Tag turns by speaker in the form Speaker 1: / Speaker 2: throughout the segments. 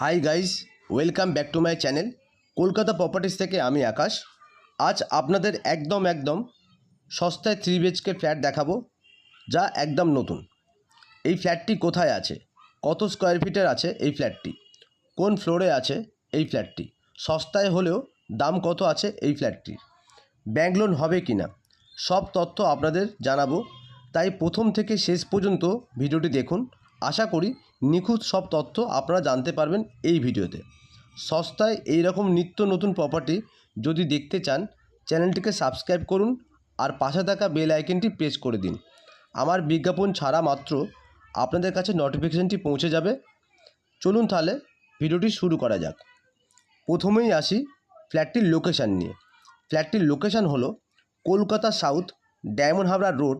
Speaker 1: Hi guys welcome back to my channel Kolkata properties থেকে আমি আকাশ। আজ আপনাদের একদম একদম সস্তায় থ্রি বিএচকে ফ্ল্যাট দেখাবো, যা একদম নতুন। এই ফ্ল্যাটটি কোথায় আছে? কত স্কোয়ার ফিটের আছে এই ফ্ল্যাটটি কোন ফ্লোরে আছে এই ফ্ল্যাটটি সস্তায় হলেও দাম কত আছে এই ফ্ল্যাটটির ব্যাংক লোন হবে কি না সব তথ্য আপনাদের জানাব। তাই প্রথম থেকে শেষ পর্যন্ত ভিডিওটি দেখুন। আশা করি নিখুঁত সব তথ্য আপনারা জানতে পারবেন এই ভিডিওতে। সস্তায় এই রকম নিত্য নতুন প্রপার্টি যদি দেখতে চান, চ্যানেলটিকে সাবস্ক্রাইব করুন আর পাশে থাকা বেল আইকনটি প্রেস করে দিন। আমার বিজ্ঞাপন ছাড়া মাত্র আপনাদের কাছে নোটিফিকেশানটি পৌঁছে যাবে। চলুন তাহলে ভিডিওটি শুরু করা যাক। প্রথমেই আসি ফ্ল্যাটটির লোকেশান নিয়ে। ফ্ল্যাটটির লোকেশান হলো কলকাতা সাউথ ডায়মন্ড হাবড়া রোড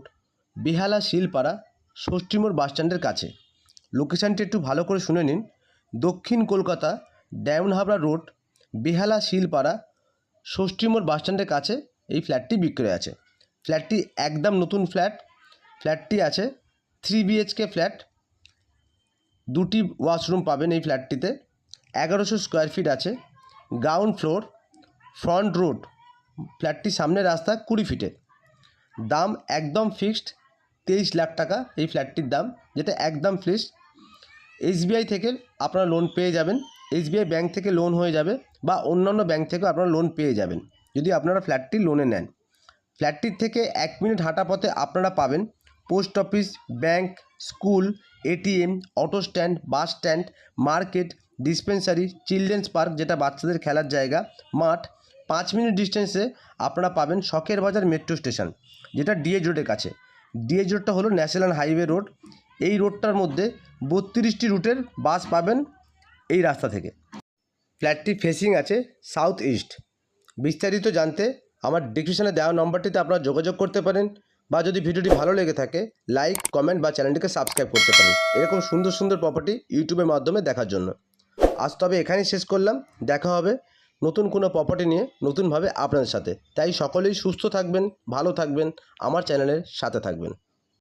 Speaker 1: বেহালা শিলপাড়া ষষ্ঠীমোড় বাসস্ট্যান্ডের কাছে। লোকেশানটি একটু ভালো করে শুনে নিন। দক্ষিণ কলকাতা, ডায়মন্ড হাবড়া রোড, বেহালা শিলপাড়া ষষ্ঠীমোড় বাসস্ট্যান্ডের কাছে এই ফ্ল্যাটটি বিক্রয় আছে। ফ্ল্যাটটি একদম নতুন ফ্ল্যাট। ফ্ল্যাটটি আছে থ্রি বিএইচকে ফ্ল্যাট। দুটি ওয়াশরুম পাবেন এই ফ্ল্যাটটিতে। এগারোশো স্কোয়ার ফিট আছে। গ্রাউন্ড ফ্লোর ফ্রন্ট রোড ফ্ল্যাটটির সামনে রাস্তা কুড়ি ফিটে দাম একদম ফিক্সড তেইশ লাখ টাকা এই ফ্ল্যাটটির দাম, যেটা একদম ফিক্সড এসবিআই থেকে আপনারা লোন পেয়ে যাবেন। এসবিআই ব্যাংক থেকে লোন হয়ে যাবে বা অন্যান্য ব্যাংক থেকেও আপনারা লোন পেয়ে যাবেন, যদি আপনারা ফ্ল্যাটটি লোনে নেন। ফ্ল্যাটটির থেকে এক মিনিট হাঁটা পথে আপনারা পাবেন post office bank school ATM auto stand bus stand market dispensary children's park যেটা বাচ্চাদের খেলার জায়গা, মাঠ। পাঁচ মিনিট ডিস্টেন্সে আপনারা পাবেন শখের বাজার মেট্রো স্টেশন যেটা ডিএজ রোডের কাছে। ডিএজ রোডটা হলো ন্যাশনাল হাইওয়ে রোড এই রোডটার মধ্যে বত্রিশটি রুটের বাস পাবেন এই রাস্তা থেকে। ফ্ল্যাটটি ফেসিং আছে সাউথ ইস্ট। বিস্তারিত জানতে আমার ডিসক্রিপশনে দেওয়া নম্বরটিতে আপনারা যোগাযোগ করতে পারেন বা যদি ভিডিওটি ভালো লেগে থাকে, লাইক, কমেন্ট বা চ্যানেলটিকে সাবস্ক্রাইব করতে পারেন। এরকম সুন্দর সুন্দর প্রপার্টি ইউটিউবের মাধ্যমে দেখার জন্য। আজ তবে এখানেই শেষ করলাম। দেখা হবে নতুন কোনো প্রপার্টি নিয়ে নতুনভাবে আপনাদের সাথে। তাই সকলেই সুস্থ থাকবেন, ভালো থাকবেন, আমার চ্যানেলের সাথে থাকবেন।